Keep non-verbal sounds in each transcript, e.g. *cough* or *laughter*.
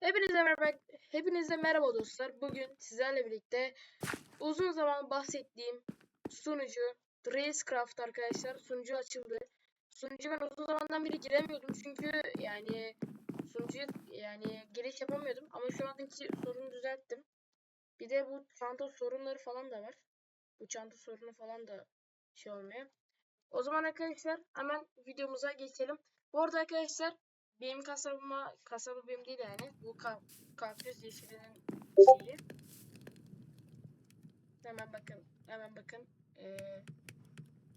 Hepinize merhaba, hepinize merhaba dostlar. Bugün sizlerle birlikte uzun zaman bahsettiğim sunucu Racecraft arkadaşlar sunucu açıldı. Sunucu ben uzun zamandan beri giremiyordum çünkü yani sunucuya yani giriş yapamıyordum ama şu anki sorunu düzelttim. Bir de bu çanta sorunları falan da var. Bu çanta sorunu falan da şey olmuyor. O zaman arkadaşlar hemen videomuza geçelim. Bu arada arkadaşlar benim kasabıma, kasabı benim değil yani. Bu ka kaktüs yeşilinin şeyi. Hemen bakın, hemen bakın. Ee,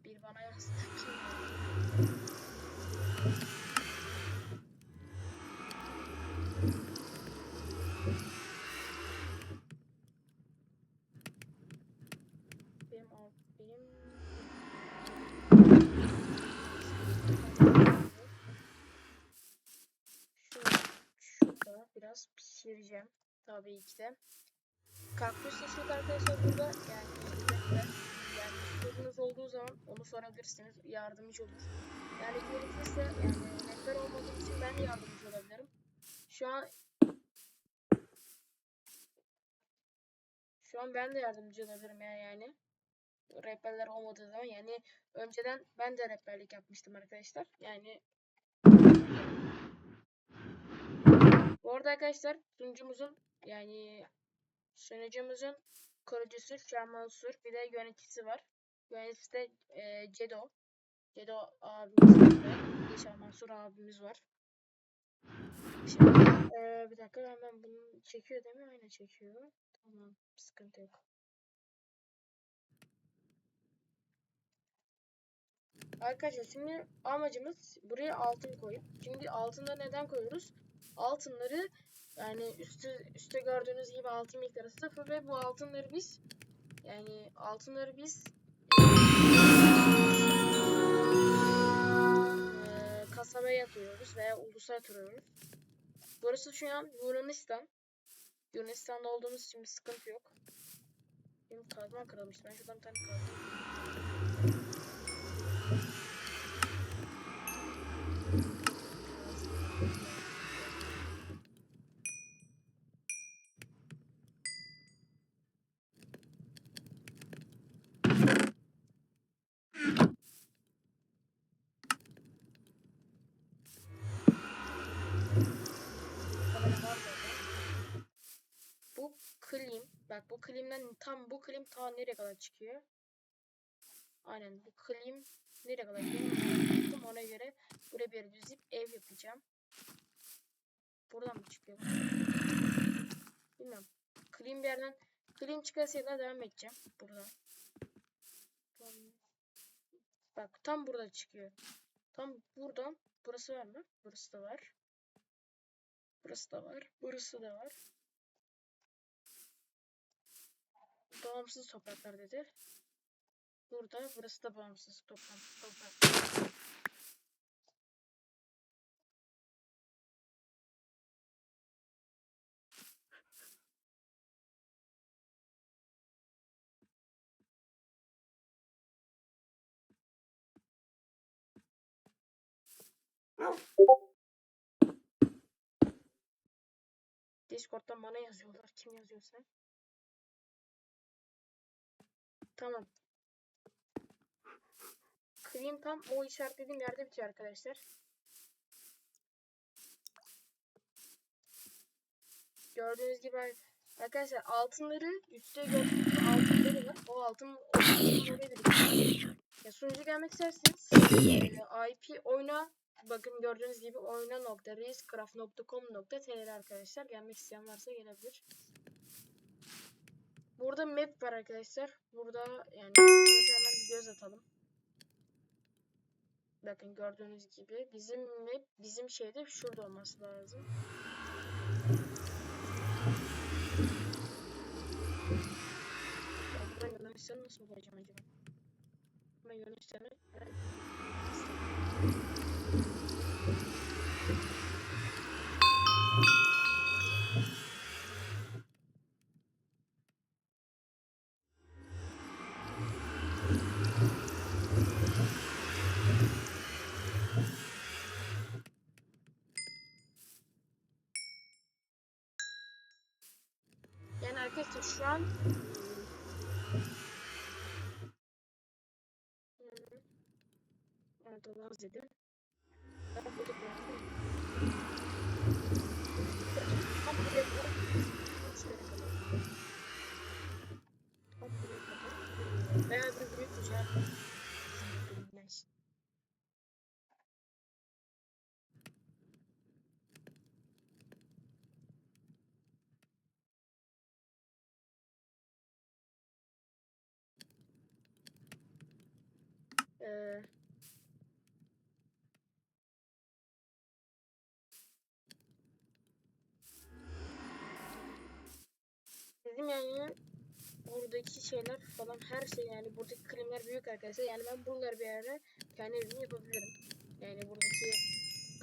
bir bana yazdı. Kim yazdı? Benim, al- benim Şu, şurada biraz pişireceğim. Tabii ki de. Kaktüs yeşil arkadaşlar burada yani. Yani sorunuz olduğu zaman onu sorabilirsiniz. Yardımcı olur. Yani gerekirse yani rehber olmadığım için ben de yardımcı olabilirim. Şu an şu an ben de yardımcı olabilirim ya yani. Rehberler olmadığı zaman yani önceden ben de rehberlik yapmıştım arkadaşlar. Yani Bu arada arkadaşlar sunucumuzun yani sunucumuzun kurucusu Şah Mansur bir de yöneticisi var. Yöneticisi de e, Cedo. Cedo abimiz var Şah Mansur abimiz var. Şimdi e, bir dakika hemen bunu çekiyor değil mi? Aynen çekiyor. Tamam sıkıntı yok. Arkadaşlar şimdi amacımız buraya altın koyup. Şimdi altında neden koyuyoruz? Altınları yani üstü üstte gördüğünüz gibi altın miktarı sıfır ve bu altınları biz yani altınları biz eee kasabaya yatırıyoruz veya ulusa yatırıyoruz. Burası şu an Yunanistan. Yunanistan'da olduğumuz için bir sıkıntı yok. Benim kazma kırılmış. Ben şuradan bir tane kazma. Bu klim. Bak bu klimden tam bu klim ta nereye kadar çıkıyor? Aynen bu klim nereye kadar gidiyor? Ona göre buraya bir düzleyip ev yapacağım. Buradan mı çıkıyor? Bilmem. Klim bir yerden klim çıkarsa da devam edeceğim. Buradan. Bak tam burada çıkıyor. Tam buradan burası var mı? Burası da var. Burası da var. Burası da var. Bağımsız topraklar dedi. Burada burası da bağımsız toprak. toprak. *laughs* Discord'dan bana yazıyorlar. Kim yazıyorsa. Tamam. Cream tam o işaretlediğim yerde bitiyor arkadaşlar. Gördüğünüz gibi arkadaşlar altınları üstte gördüğünüz altınları var. O altın o altın oraya biriktiriyor. Ya sunucu gelmek isterseniz *laughs* e, IP oyna bakın gördüğünüz gibi oyna.racecraft.com.tr arkadaşlar gelmek isteyen varsa gelebilir. Burada map var arkadaşlar. Burada yani hemen bir göz atalım. Bakın gördüğünüz gibi bizim map bizim şeyde şurada olması lazım. Ben Yunanistan'ı nasıl bulacağım acaba? Ben Yunanistan'ı Arkadaşlar şu an Evet Allah'a dedim. Ben burada bıraktım. Tam buraya kadar. Şöyle kadar. Tam buraya kadar. Bayağı bir büyükmüş ha. Nice. Ee, Dedim yani buradaki şeyler falan her şey yani buradaki kremler büyük arkadaşlar. Yani ben buraları bir ara kendi evimi yapabilirim. Yani buradaki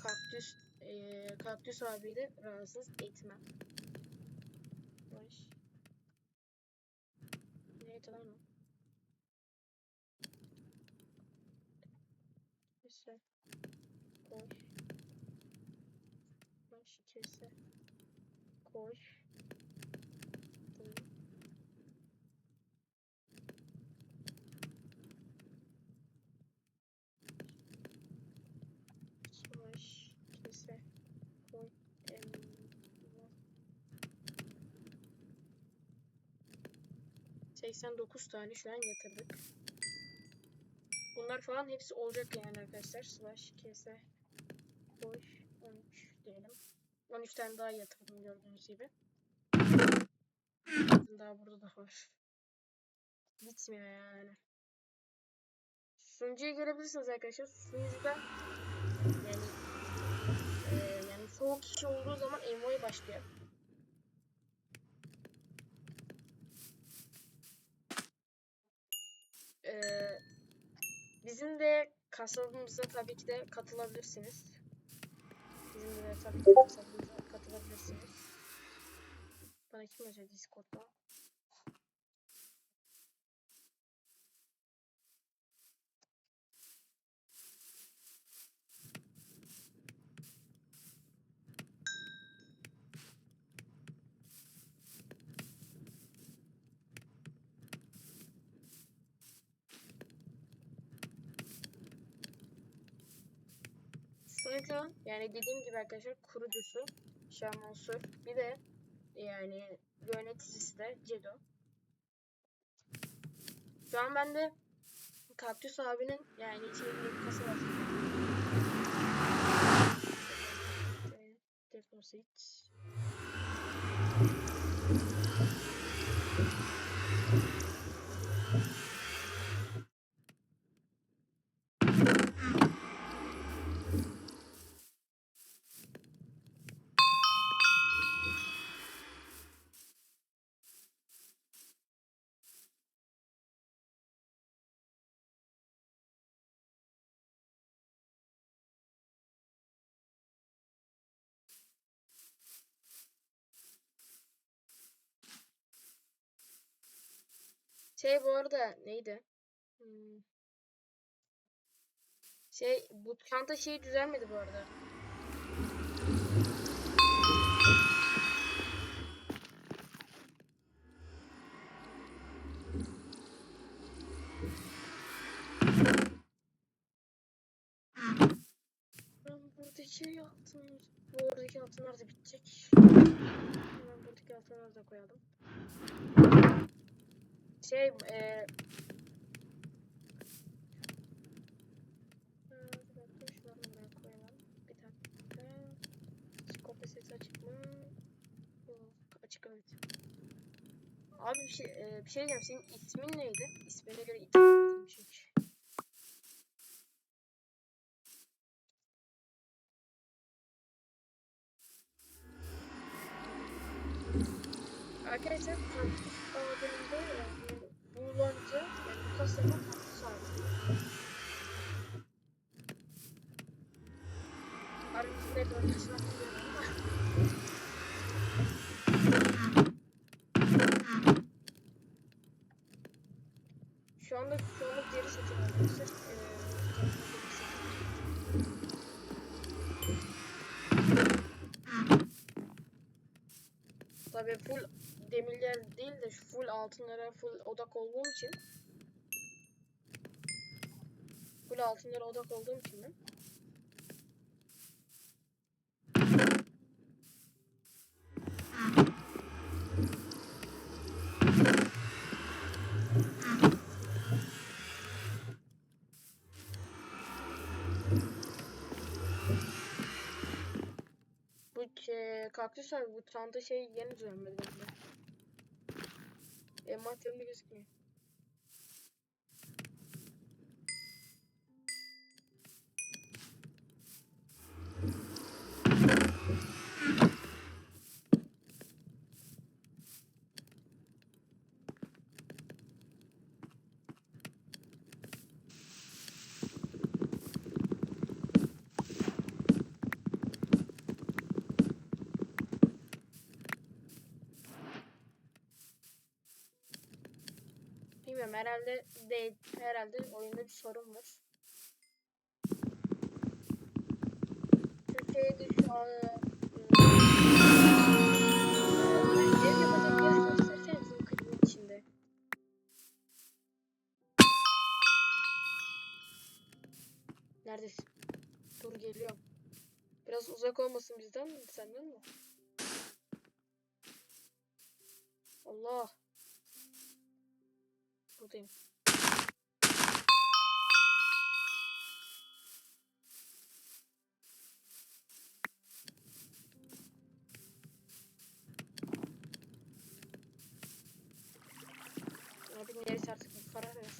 kaktüs eee kaktüs abiyi de rahatsız etmem. Baş. Neydi lan o? Kese. Koş. Baş kese. Koş. Tamam. Savaş, kese, koy, em, var. 89 tane şu an yatırdık. Bunlar falan hepsi olacak yani arkadaşlar. Slash, kese, koy, 13 diyelim. 13 tane daha yatırdım gördüğünüz gibi. Daha burada da var. Bitmiyor yani. Sunucuya gelebilirsiniz arkadaşlar. Sunucuda yani eee, yani soğuk kişi olduğu zaman envoy başlıyor. Eee, bizim de kasabımıza tabii ki de katılabilirsiniz. Bizim de tabii ki kasabımıza katılabilirsiniz. Bana kim yazıyor Discord'da? Sunucu yani dediğim gibi arkadaşlar kurucusu Şah Mansur. Bir de yani yöneticisi de Cedo. Şu an ben de Kaktüs abinin yani içinde bir kasa var. Deposit. Şey bu arada neydi? Hmm. Şey çanta şeyi düzelmedi bu arada. Buradaki altın, bu oradaki altınlar da bitecek. Hemen buradaki altınları da koyalım. Şey, e, Ha, bir dakika, şunları buraya koyalım. Bir dakika. Kopya sesi açık mı? Evet. Abi bir şey, e, bir şey diyeceğim. Senin ismin neydi? İsmine göre hitap ettim çünkü. Arkadaşlar kampüs ağlarında yani buğulanca yani bu kasaba kampüs ağları. Aramızda dört kişi var bilmiyorum ama. Şu anda şu anda geri seçim arkadaşlar. Ee, kendime geri seçim. Tabii full demirler değil de şu full altınlara full odak olduğum için. Full altınlara odak olduğum için. Bu şey, kaktüs abi bu çanta şey yeni düzenledi bende. Envanterimde gözükmüyor. Herhalde değil. Herhalde oyunda bir sorun var. Türkiye'de şu an içinde. Neredesin? Dur geliyorum. Biraz uzak olmasın bizden mi? Senden mi? Allah. Buradayım. Abi neresi artık bir karar ver.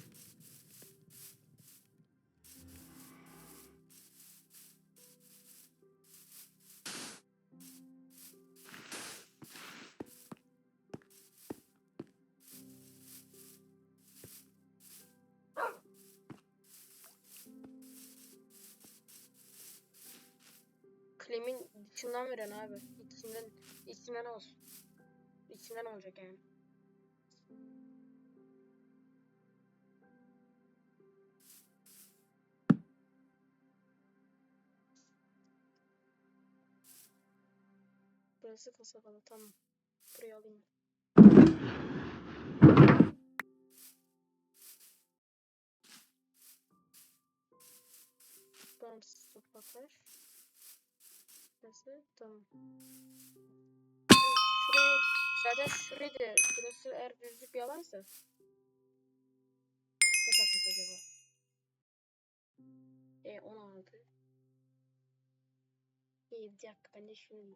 Klimin içinden veren abi. İçinden, içinden olsun. İçinden olacak yani. Burası kasabalı tamam. Buraya alayım. Bağımsız topraklar. Burası tamam. Şuraya zaten şurayı da burası eğer düzlük bir alansa ne takmış acaba? E 16 İyi bir dakika ben de şunu.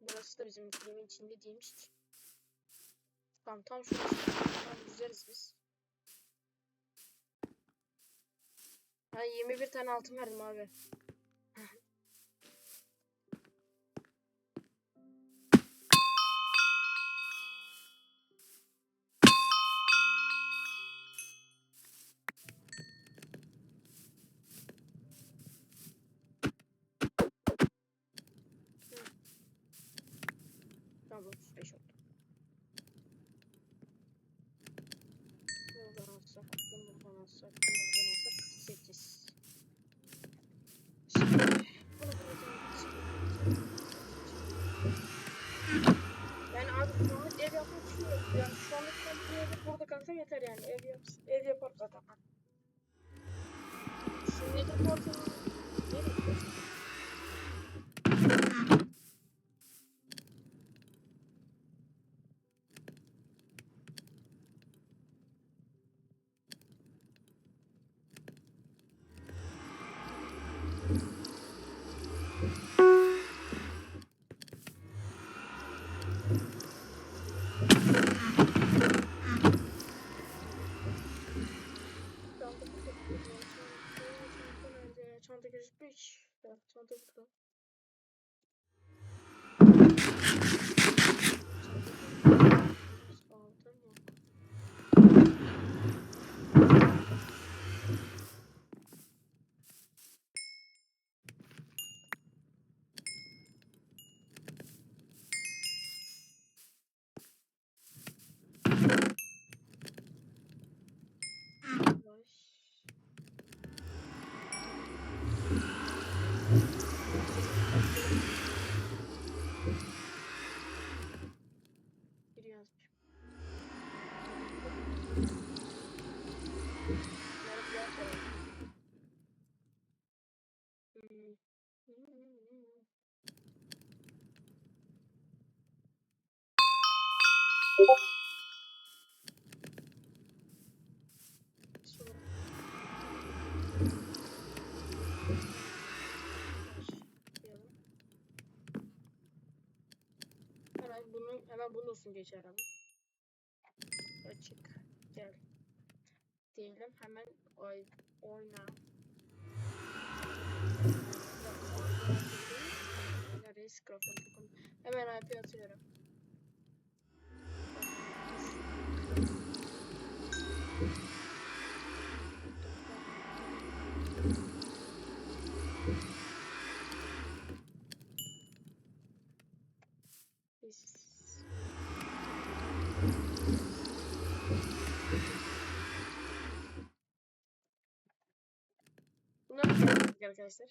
Burası da bizim klimin içinde değilmiş ki. Tamam tam. Tamam yüzeriz biz. Ben 21 tane altın verdim abi. Alsak, buradan alsak, buradan alsak 48. Şimdi bunu buradan Yani abi şu anlık ev yapmak düşünüyorum. Yani şu anlık evde burada kalsam yeter yani. Ev, yap ev yaparım Evet, çanta burada. Hemen bunun hemen bunun olsun geçer abi. Açık gel. Diyelim hemen oy, oyna. Hemen IP atıyorum. Bunları yaptık arkadaşlar.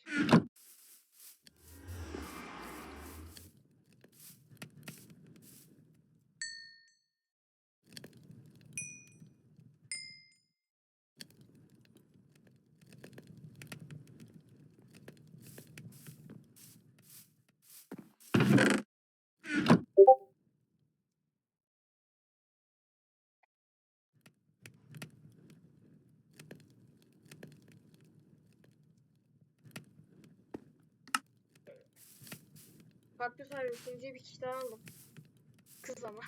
Kaktüs abi üçüncüye bir kişi daha aldım. Kız ama.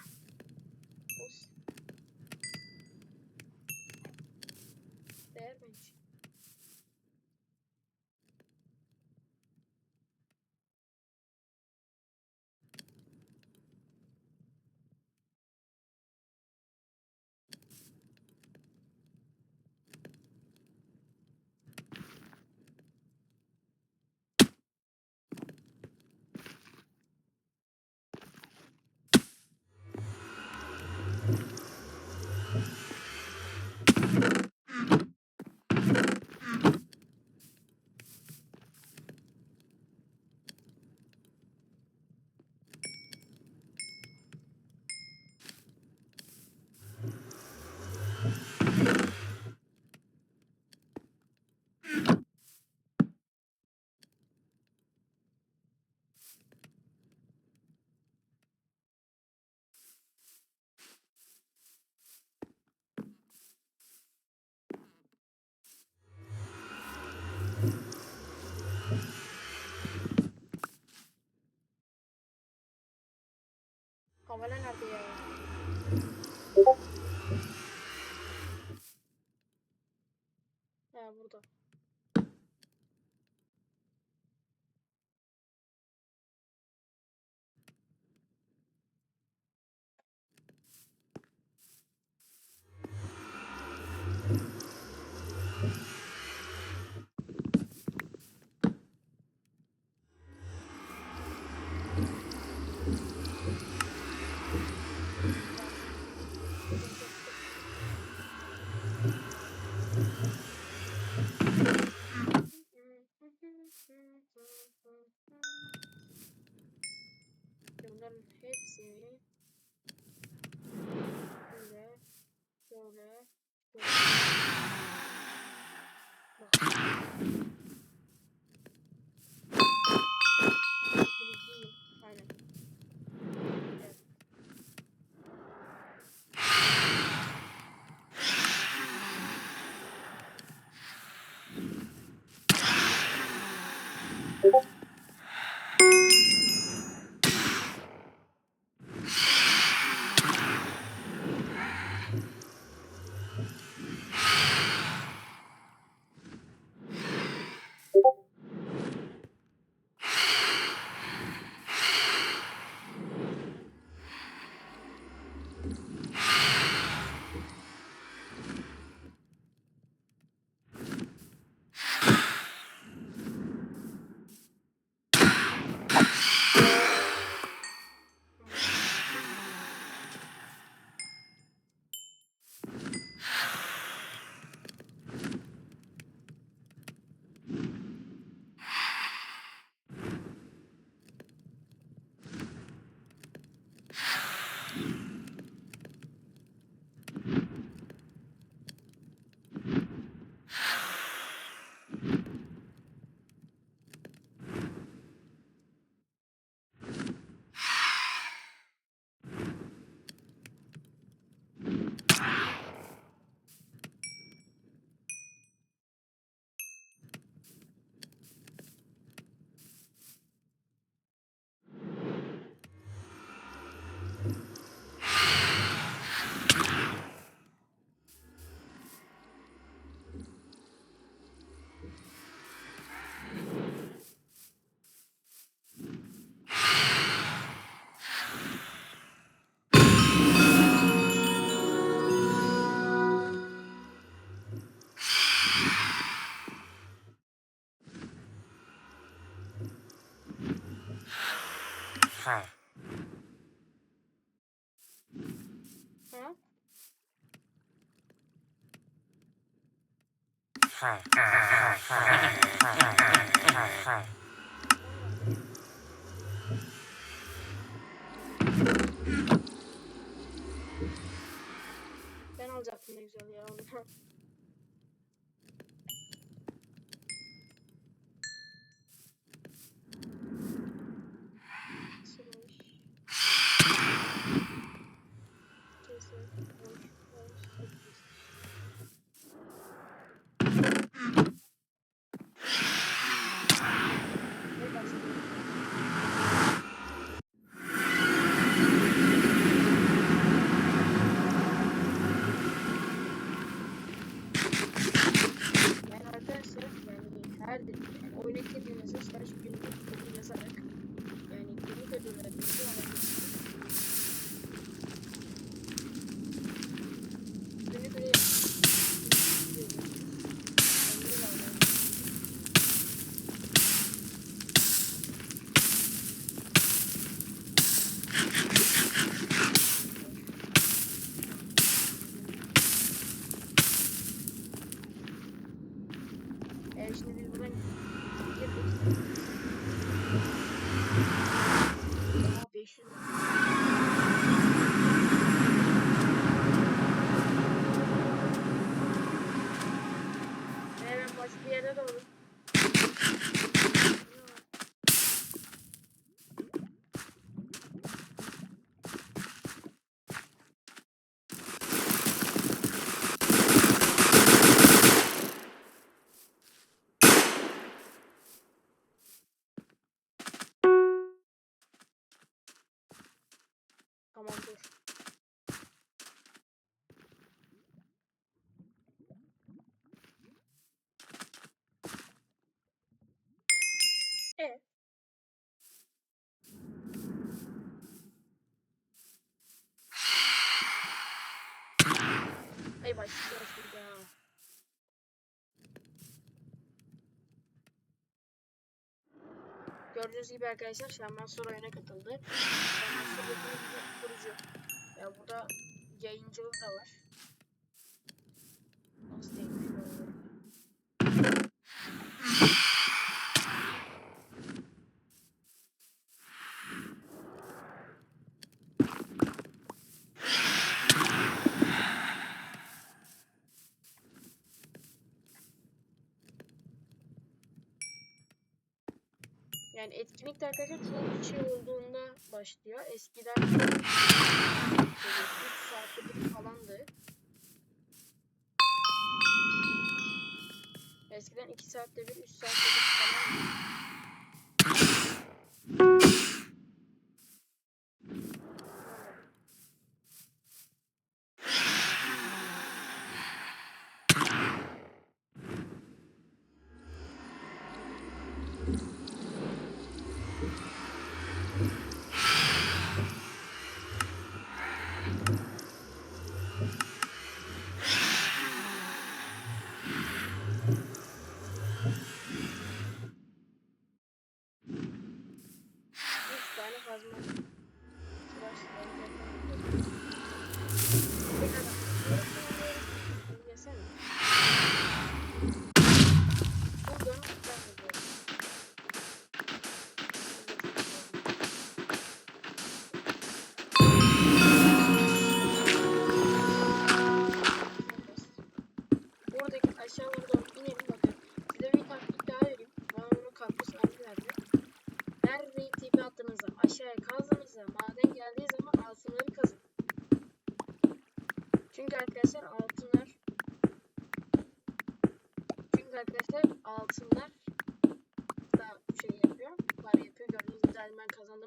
Kavala nerede ya? Ha burada. Bunların hepsini 嗨嗯嗨嗨嗨嗨嗨嗨嗨嗨嗨嗨嗨 Ay başlıyoruz burada. Gördüğünüz gibi arkadaşlar Şenman Sur oyuna katıldı. Şenman Sur bir kurucu. Ya burada yayıncılığı da var. Nasıl değilmiş böyle? Yani etkinlik de arkadaşlar çok kişi olduğunda başlıyor. Eskiden böyle 3 saatte bir falandı. Eskiden 2 saatte bir, 3 saatte bir falandı.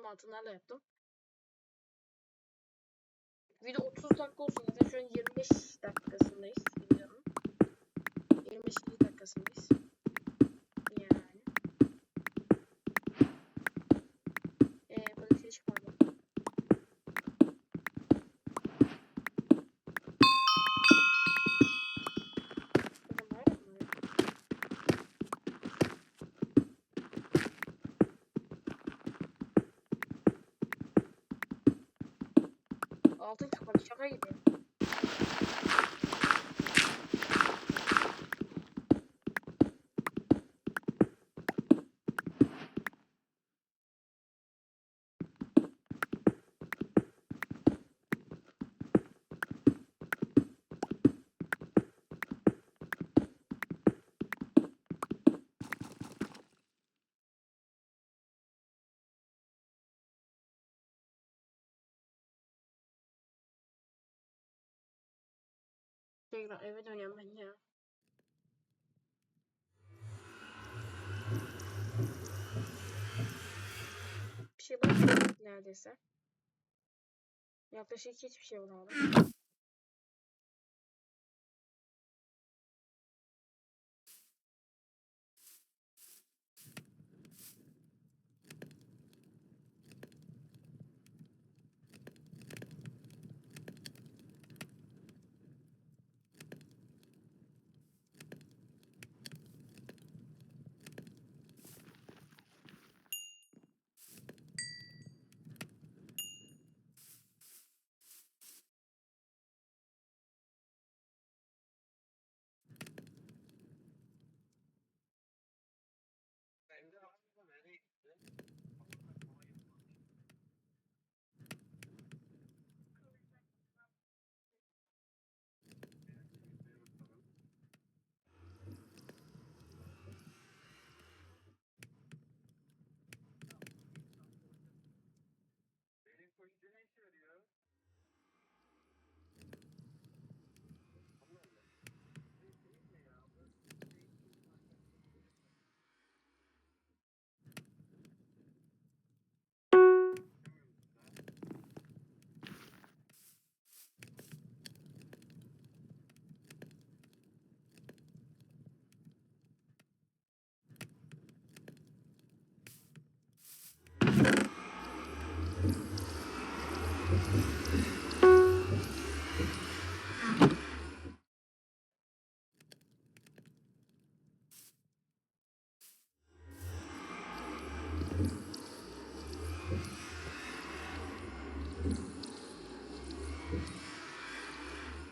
Altınlarla yaptım. Video 30 dakika olsun. Şu an 25 dakikasındayız videonun. 25. dakikasındayız. Tekrar eve dönüyorum ben ya. Bir şey bulamadım neredeyse. Yaklaşık hiçbir şey bulamadım.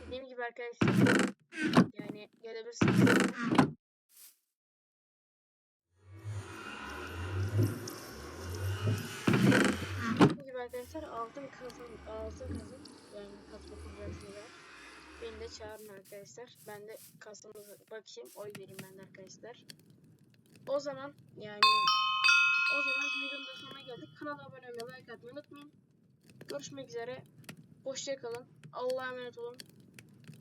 Dediğim gibi arkadaşlar yani gelebilirsiniz. Dediğim gibi arkadaşlar altın kazın altın kazın yani kasma kuracaksınız Beni de çağırın arkadaşlar. Ben de kasamıza bakayım. Oy vereyim ben de arkadaşlar. O zaman yani o zaman videonun da sonuna geldik. Kanala abone olmayı, like atmayı unutmayın. Görüşmek üzere. Hoşçakalın. Allah'a emanet olun.